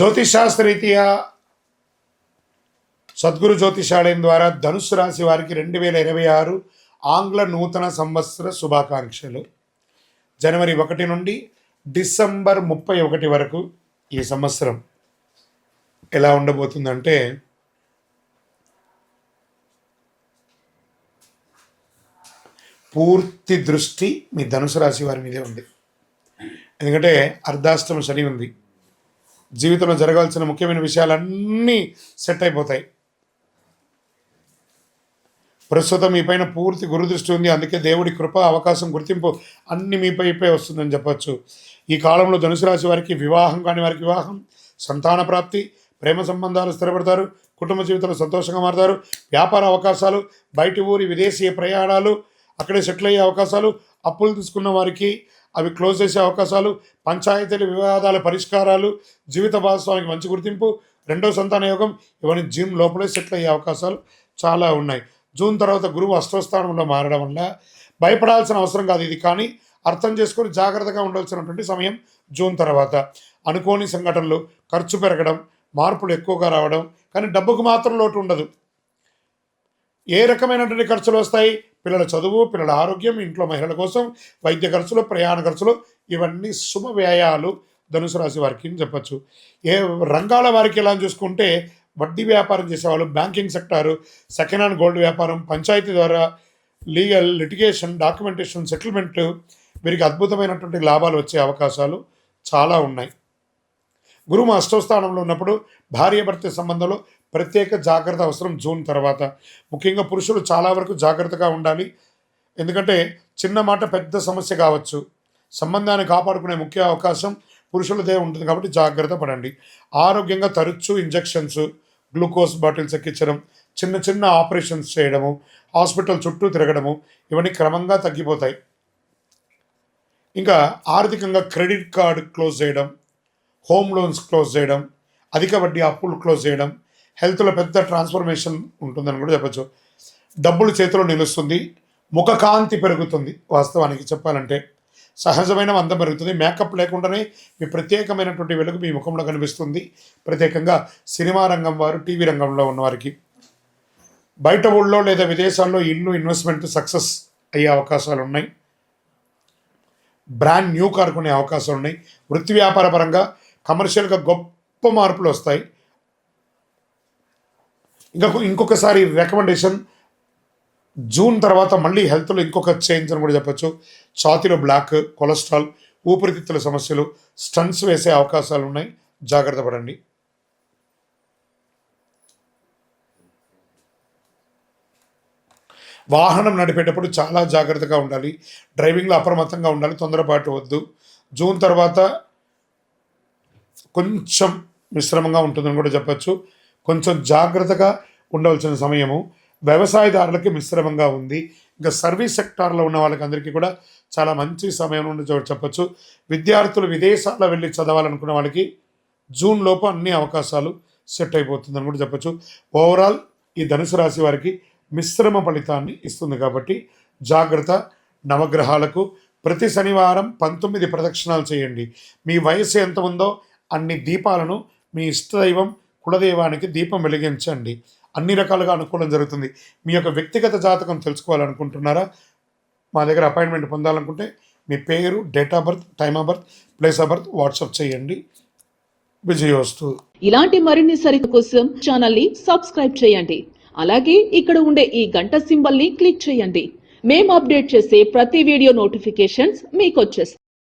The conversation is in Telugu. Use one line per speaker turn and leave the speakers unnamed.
జ్యోతిషాస్త్రరీత్యా సద్గురు జ్యోతిషాలయం ద్వారా ధనుసు రాశి వారికి రెండు వేల ఇరవై ఆరు ఆంగ్ల నూతన సంవత్సర శుభాకాంక్షలు. జనవరి ఒకటి నుండి డిసెంబర్ ముప్పై ఒకటి వరకు ఈ సంవత్సరం ఎలా ఉండబోతుందంటే పూర్తి దృష్టి మీ ధనుసు రాశి వారి మీదే ఉంది. ఎందుకంటే అర్ధాష్టమ శని ఉంది. జీవితంలో జరగాల్సిన ముఖ్యమైన విషయాలన్నీ సెట్ అయిపోతాయి. ప్రస్తుతం మీ పైన పూర్తి గురుదృష్టి ఉంది. అందుకే దేవుడి కృప అవకాశం గుర్తింపు అన్ని మీపైపై వస్తుందని చెప్పచ్చు. ఈ కాలంలో ధనుసు రాశి వారికి వివాహం కాని వారికి వివాహం సంతాన ప్రాప్తి ప్రేమ సంబంధాలు స్థిరపడతారు కుటుంబ జీవితంలో సంతోషంగా మారుతారు వ్యాపార అవకాశాలు బయటి ఊరి విదేశీయ ప్రయాణాలు అక్కడే సెటిల్ అయ్యే అవకాశాలు అప్పులు తీసుకున్న వారికి అవి క్లోజ్ చేసే అవకాశాలు పంచాయతీల వివాదాల పరిష్కారాలు జీవిత భాగస్వామికి మంచి గుర్తింపు రెండో సంతాన యోగం ఇవన్నీ జూన్ లోపలే సెటిల్ అయ్యే అవకాశాలు చాలా ఉన్నాయి. జూన్ తర్వాత గురువు అష్టస్థానంలో మారడం వల్ల భయపడాల్సిన అవసరం కాదు ఇది కానీ అర్థం చేసుకొని జాగ్రత్తగా ఉండాల్సినటువంటి సమయం జూన్ తర్వాత. అనుకోని సంఘటనలు ఖర్చు పెరగడం మార్పులు ఎక్కువగా రావడం కానీ డబ్బుకు మాత్రం లోటు ఉండదు. ఏ రకమైనటువంటి ఖర్చులు వస్తాయి? పిల్లల చదువు పిల్లల ఆరోగ్యం ఇంట్లో మహిళల కోసం వైద్య ఖర్చులు ప్రయాణ ఖర్చులు ఇవన్నీ శుభ వ్యయాలు ధనుసు రాశి వారికి అని చెప్పచ్చు. ఏ రంగాల వారికి ఎలా చూసుకుంటే వడ్డీ వ్యాపారం చేసేవాళ్ళు banking sector second hand gold వ్యాపారం పంచాయతీ ద్వారా లీగల్ లిటిగేషన్ డాక్యుమెంటేషన్ సెటిల్మెంట్ వీరికి అద్భుతమైనటువంటి లాభాలు వచ్చే అవకాశాలు చాలా ఉన్నాయి. గురువు అష్టవస్థానంలో ఉన్నప్పుడు భార్యాభర్త సంబంధంలో ప్రత్యేక జాగ్రత్త అవసరం జూన్ తర్వాత. ముఖ్యంగా పురుషులు చాలా వరకు జాగ్రత్తగా ఉండాలి. ఎందుకంటే చిన్న మాట పెద్ద సమస్య కావచ్చు. సంబంధాన్ని కాపాడుకునే ముఖ్య అవకాశం పురుషులదే ఉంటుంది కాబట్టి జాగ్రత్త పడండి. ఆరోగ్యంగా తరచూ ఇంజెక్షన్స్ గ్లూకోజ్ బాటిల్స్ ఎక్కించడం చిన్న చిన్న ఆపరేషన్స్ చేయడము హాస్పిటల్ చుట్టూ తిరగడము ఇవన్నీ క్రమంగా తగ్గిపోతాయి. ఇంకా ఆర్థికంగా క్రెడిట్ కార్డు క్లోజ్ చేయడం హోమ్ లోన్స్ క్లోజ్ చేయడం అధిక వడ్డీ అప్పులు క్లోజ్ చేయడం హెల్త్లో పెద్ద ట్రాన్స్ఫర్మేషన్ ఉంటుందని కూడా చెప్పచ్చు. డబ్బులు చేతిలో నిలుస్తుంది ముఖకాంతి పెరుగుతుంది వాస్తవానికి చెప్పాలంటే. సహజమైన అందం పెరుగుతుంది మేకప్ లేకుండానే మీ ప్రత్యేకమైనటువంటి వెలుగు మీ ముఖంలో కనిపిస్తుంది. ప్రత్యేకంగా సినిమా రంగం వారు టీవీ రంగంలో ఉన్నవారికి. బయట ఊళ్ళో లేదా విదేశాల్లో ఇల్లు ఇన్వెస్ట్మెంట్ సక్సెస్ అయ్యే అవకాశాలు ఉన్నాయి. బ్రాండ్ న్యూ కార్ కొనే అవకాశాలు ఉన్నాయి. వృత్తి వ్యాపార పరంగా కమర్షియల్గా గొప్ప మార్పులు వస్తాయి. ఇంకా ఇంకొకసారి రికమెండేషన్ జూన్ తర్వాత మళ్ళీ హెల్త్లో ఇంకొక చేంజ్ అని కూడా చెప్పొచ్చు. ఛాతీలో బ్లాక్ కొలెస్ట్రాల్ ఊపిరితిత్తుల సమస్యలు స్టన్స్ వేసే అవకాశాలు ఉన్నాయి. జాగ్రత్త పడండి. వాహనం నడిపేటప్పుడు చాలా జాగ్రత్తగా ఉండాలి. డ్రైవింగ్లో అప్రమత్తంగా ఉండాలి. తొందరపాటు వద్దు. జూన్ తర్వాత కొంచెం మిశ్రమంగా ఉంటుందని కూడా చెప్పచ్చు. కొంచెం జాగ్రత్తగా ఉండవలసిన సమయము. వ్యవసాయదారులకి మిశ్రమంగా ఉంది. ఇంకా సర్వీస్ సెక్టార్లో ఉన్న వాళ్ళకి అందరికీ కూడా చాలా మంచి సమయం ఉండి చెప్పచ్చు చెప్పొచ్చు. విద్యార్థులు విదేశాల్లో వెళ్ళి చదవాలనుకున్న వాళ్ళకి జూన్ లోపు అన్ని అవకాశాలు సెట్ అయిపోతుందని కూడా చెప్పొచ్చు. ఓవరాల్ ఈ ధనుసు రాశి వారికి మిశ్రమ ఫలితాన్ని ఇస్తుంది కాబట్టి జాగ్రత్త నవగ్రహాలకు. ప్రతి శనివారం పంతొమ్మిది ప్రదక్షిణాలు చేయండి. మీ వయసు ఎంత ఉందో అన్ని దీపాలను మీ ఇష్టదైవం కులదైవానికి దీపం వెలిగించండి. అన్ని రకాలుగా అనుకూలం జరుగుతుంది. మీ యొక్క వ్యక్తిగత జాతకం తెలుసుకోవాలనుకుంటున్నారా? మా దగ్గర అపాయింట్మెంట్ పొందాలనుకుంటే మీ పేరు date of birth time of birth place of birth WhatsApp చేయండి. విజయోస్తు.
ఇలాంటి మరిన్ని సరిత కోసం ఛానల్ని సబ్స్క్రైబ్ చేయండి. అలాగే ఇక్కడ ఉండే ఈ గంట సింబల్ని క్లిక్ చేయండి. మేము అప్డేట్ చేసే ప్రతి వీడియో నోటిఫికేషన్స్ మీకు వచ్చేస్తాయి.